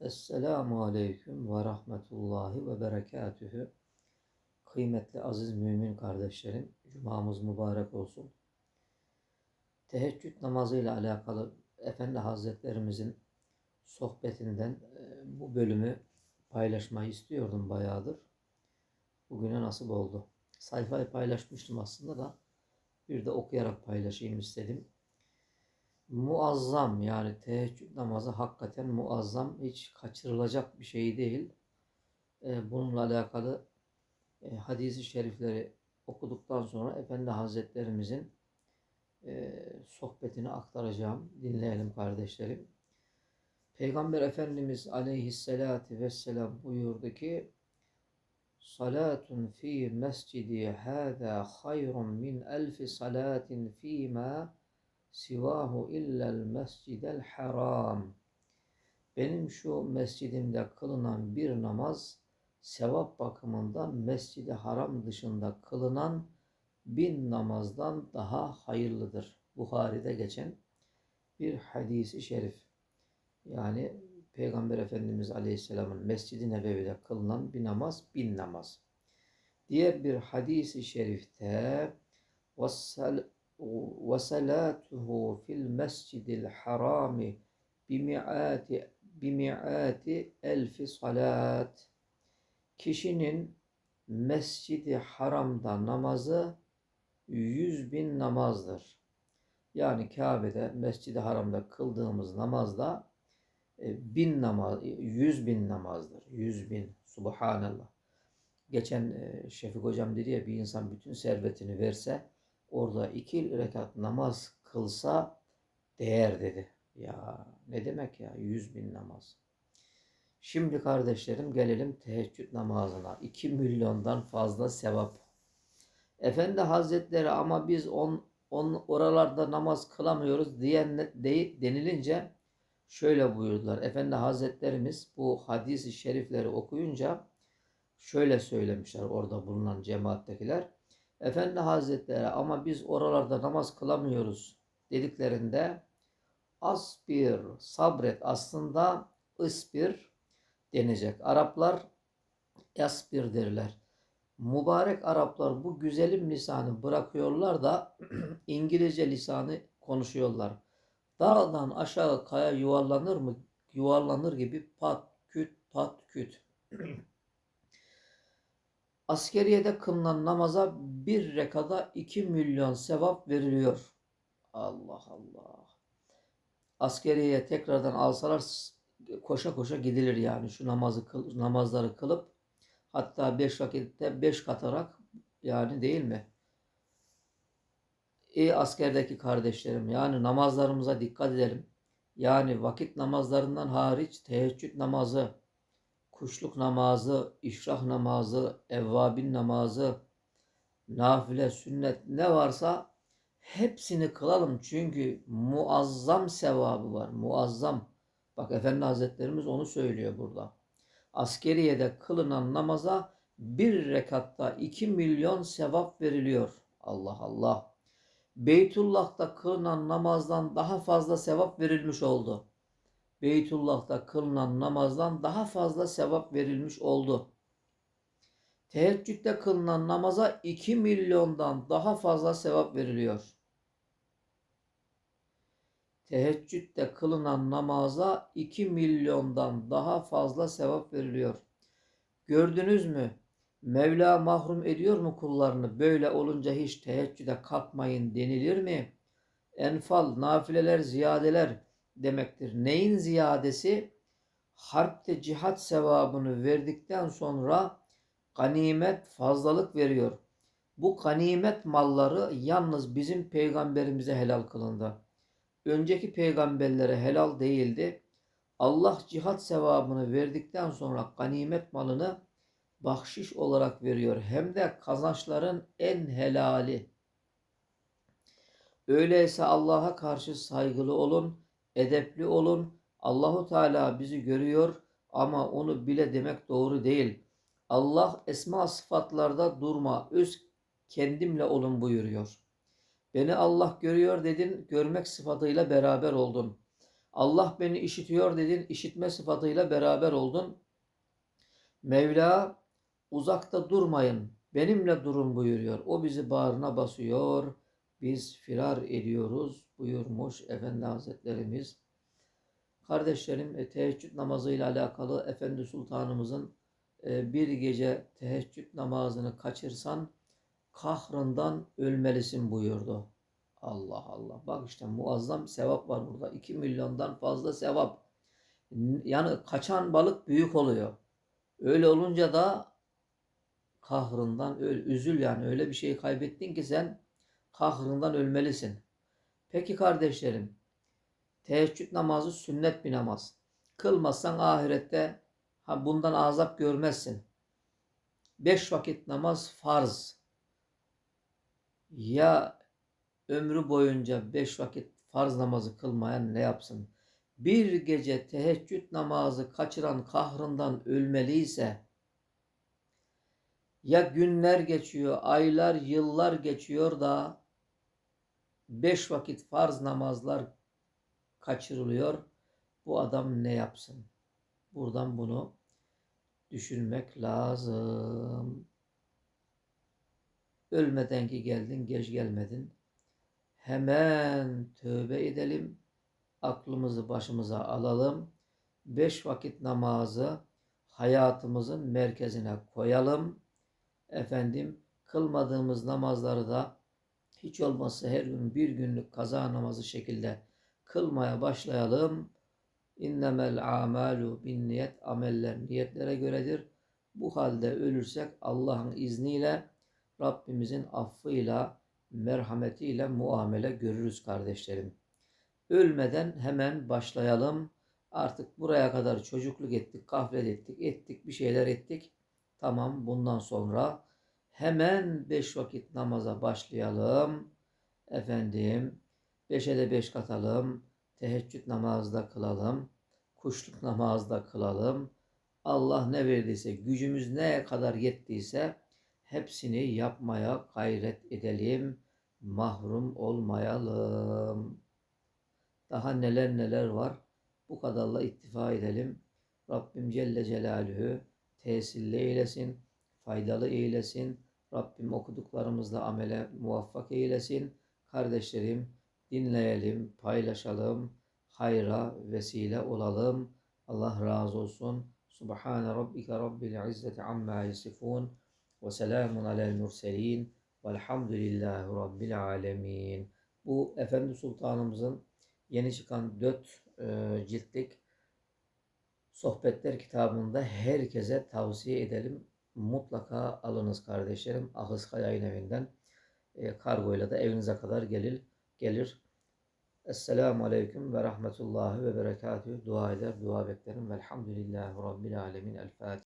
Esselamu Aleyküm ve Rahmetullahi ve Berekatühü. Kıymetli aziz mümin kardeşlerim, Cumamız mübarek olsun. Teheccüd namazıyla alakalı Efendi Hazretlerimizin sohbetinden e, bu bölümü paylaşmayı istiyordum bayağıdır. Bugüne nasip oldu. Sayfayı paylaşmıştım aslında da bir de okuyarak paylaşayım istedim muazzam yani teheccüd namazı hakikaten muazzam hiç kaçırılacak bir şey değil. E, bununla alakalı e, hadisi şerifleri okuduktan sonra Efendi Hazretlerimizin e, sohbetini aktaracağım. Dinleyelim kardeşlerim. Peygamber Efendimiz aleyhissalatu vesselam buyurdu ki Salatun fi mescidi hâzâ hayrun min elfi salatin fîmâ sivahu illel mescidel haram. Benim şu mescidimde kılınan bir namaz sevap bakımından mescidi haram dışında kılınan bin namazdan daha hayırlıdır. Buhari'de geçen bir hadisi şerif. Yani Peygamber Efendimiz Aleyhisselam'ın Mescid-i Nebevi'de kılınan bir namaz bin namaz. Diğer bir hadisi şerifte وصلاته في المسجد الحرام بمئات بمئات elfi salat. Kişinin mescidi haramda namazı yüz bin namazdır. Yani Kabe'de, mescidi haramda kıldığımız namazda e, bin namaz, yüz bin namazdır. Yüz bin. Subhanallah. Geçen e, Şefik Hocam dedi ya bir insan bütün servetini verse orada iki rekat namaz kılsa değer dedi. Ya ne demek ya yüz bin namaz. Şimdi kardeşlerim gelelim teheccüd namazına. 2 milyondan fazla sevap. Efendi Hazretleri ama biz on, on oralarda namaz kılamıyoruz diyen de, denilince şöyle buyurdular. Efendi Hazretlerimiz bu hadisi şerifleri okuyunca şöyle söylemişler orada bulunan cemaattekiler. Efendi Hazretleri ama biz oralarda namaz kılamıyoruz dediklerinde asbir, sabret aslında ısbir denecek. Araplar asbir derler. Mübarek Araplar bu güzelim lisanı bırakıyorlar da İngilizce lisanı konuşuyorlar. Dağdan aşağı kaya yuvarlanır mı? Yuvarlanır gibi pat küt pat küt. Askeriyede kılınan namaza bir rekada iki milyon sevap veriliyor. Allah Allah. Askeriye tekrardan alsalar koşa koşa gidilir yani şu namazı namazları kılıp hatta beş vakitte beş katarak yani değil mi? Ey askerdeki kardeşlerim yani namazlarımıza dikkat edelim. Yani vakit namazlarından hariç teheccüd namazı, kuşluk namazı, işrah namazı, evvabin namazı, nafile, sünnet ne varsa hepsini kılalım. Çünkü muazzam sevabı var. Muazzam. Bak Efendi Hazretlerimiz onu söylüyor burada. Askeriyede kılınan namaza bir rekatta iki milyon sevap veriliyor. Allah Allah. Beytullah'ta kılınan namazdan daha fazla sevap verilmiş oldu. Beytullah'ta kılınan namazdan daha fazla sevap verilmiş oldu. Teheccüde kılınan namaza 2 milyondan daha fazla sevap veriliyor. Teheccüde kılınan namaza 2 milyondan daha fazla sevap veriliyor. Gördünüz mü? Mevla mahrum ediyor mu kullarını? Böyle olunca hiç teheccüde kalkmayın denilir mi? Enfal, nafileler, ziyadeler, demektir. Neyin ziyadesi? Harpte cihat sevabını verdikten sonra ganimet fazlalık veriyor. Bu ganimet malları yalnız bizim peygamberimize helal kılındı. Önceki peygamberlere helal değildi. Allah cihat sevabını verdikten sonra ganimet malını bahşiş olarak veriyor. Hem de kazançların en helali. Öyleyse Allah'a karşı saygılı olun edepli olun. Allahu Teala bizi görüyor ama onu bile demek doğru değil. Allah esma sıfatlarda durma, öz kendimle olun buyuruyor. Beni Allah görüyor dedin, görmek sıfatıyla beraber oldun. Allah beni işitiyor dedin, işitme sıfatıyla beraber oldun. Mevla uzakta durmayın, benimle durun buyuruyor. O bizi bağrına basıyor, biz firar ediyoruz buyurmuş Efendi Hazretlerimiz. Kardeşlerim e, teheccüd namazıyla alakalı Efendi Sultanımızın bir gece teheccüd namazını kaçırsan kahrından ölmelisin buyurdu. Allah Allah. Bak işte muazzam bir sevap var burada. 2 milyondan fazla sevap. Yani kaçan balık büyük oluyor. Öyle olunca da kahrından öl, üzül yani öyle bir şey kaybettin ki sen kahrından ölmelisin. Peki kardeşlerim, teheccüd namazı sünnet bir namaz. Kılmazsan ahirette ha bundan azap görmezsin. Beş vakit namaz farz. Ya ömrü boyunca beş vakit farz namazı kılmayan ne yapsın? Bir gece teheccüd namazı kaçıran kahrından ölmeliyse ya günler geçiyor, aylar, yıllar geçiyor da beş vakit farz namazlar kaçırılıyor. Bu adam ne yapsın? Buradan bunu düşünmek lazım. Ölmeden ki geldin, geç gelmedin. Hemen tövbe edelim. Aklımızı başımıza alalım. Beş vakit namazı hayatımızın merkezine koyalım. Efendim kılmadığımız namazları da hiç olmazsa her gün bir günlük kaza namazı şekilde kılmaya başlayalım. İnnemel amalu bin niyet ameller niyetlere göredir. Bu halde ölürsek Allah'ın izniyle Rabbimizin affıyla, merhametiyle muamele görürüz kardeşlerim. Ölmeden hemen başlayalım. Artık buraya kadar çocukluk ettik, gaflet ettik, ettik, bir şeyler ettik. Tamam bundan sonra hemen beş vakit namaza başlayalım. Efendim beşe de beş katalım. Teheccüd namazda kılalım. Kuşluk namazda kılalım. Allah ne verdiyse, gücümüz ne kadar yettiyse hepsini yapmaya gayret edelim. Mahrum olmayalım. Daha neler neler var. Bu kadarla ittifa edelim. Rabbim Celle Celaluhu tesirli eylesin, faydalı eylesin. Rabbim okuduklarımızla amele muvaffak eylesin. Kardeşlerim dinleyelim, paylaşalım, hayra vesile olalım. Allah razı olsun. Subhane rabbike rabbil izzeti amma yasifun ve selamun alel murselin velhamdülillahi rabbil alemin. Bu Efendi Sultanımızın yeni çıkan dört e, ciltlik Sohbetler kitabında herkese tavsiye edelim. Mutlaka alınız kardeşlerim. Ahıska Yayın Evi'nden e, kargoyla da evinize kadar gelir. Gelir. Esselamu Aleyküm ve Rahmetullahi ve Berekatühü. Dua eder, dua beklerim. Velhamdülillahi Rabbil Alemin. El Fatiha.